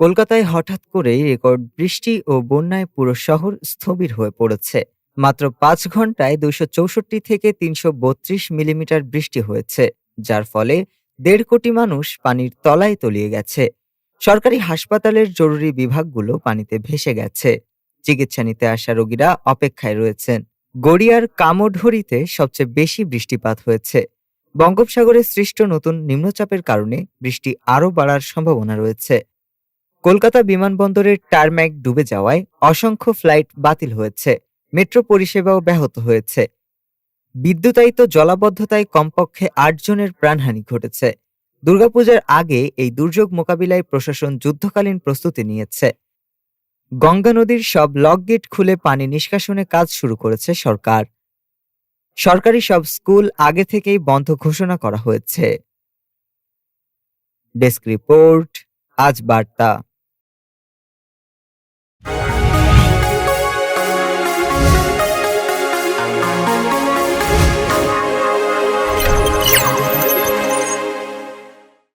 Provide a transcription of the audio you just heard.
কলকাতায় হঠাৎ করেই রেকর্ড বৃষ্টি ও বন্যায় পুরো শহর স্থবির হয়ে পড়েছে। মাত্র পাঁচ ঘন্টায় দুইশো চৌষট্টি থেকে তিনশো বত্রিশ মিলিমিটার বৃষ্টি হয়েছে, যার ফলে দেড় কোটি মানুষ পানির তলায় তলিয়ে গেছে। সরকারি হাসপাতালের জরুরি বিভাগগুলো পানিতে ভেসে গেছে। চিকিৎসা নিতে আসা রোগীরা অপেক্ষায় রয়েছেন। গড়িয়ার কামড়ঢড়িতে সবচেয়ে বেশি বৃষ্টিপাত হয়েছে। বঙ্গোপসাগরে সৃষ্ট নতুন নিম্নচাপের কারণে বৃষ্টি আরও বাড়ার সম্ভাবনা রয়েছে। কলকাতা বিমানবন্দরের টারম্যাক ডুবে যাওয়ায় অসংখ্য ফ্লাইট বাতিল হয়েছে, মেট্রো পরিষেবাও ব্যাহত হয়েছে। বিদ্যুতায়িত জলাবদ্ধতায় কমপক্ষে আট জনের প্রাণহানি ঘটেছে। দুর্গাপূজার আগে এই দুর্যোগ মোকাবিলায় প্রশাসন যুদ্ধকালীন প্রস্তুতি নিয়েছে। গঙ্গা নদীর সব লক গেট খুলে পানি নিষ্কাশনে কাজ শুরু করেছে সরকার। সরকারি সব স্কুল আগে থেকেই বন্ধ ঘোষণা করা হয়েছে। ডেস্ক রিপোর্ট, আজ বার্তা।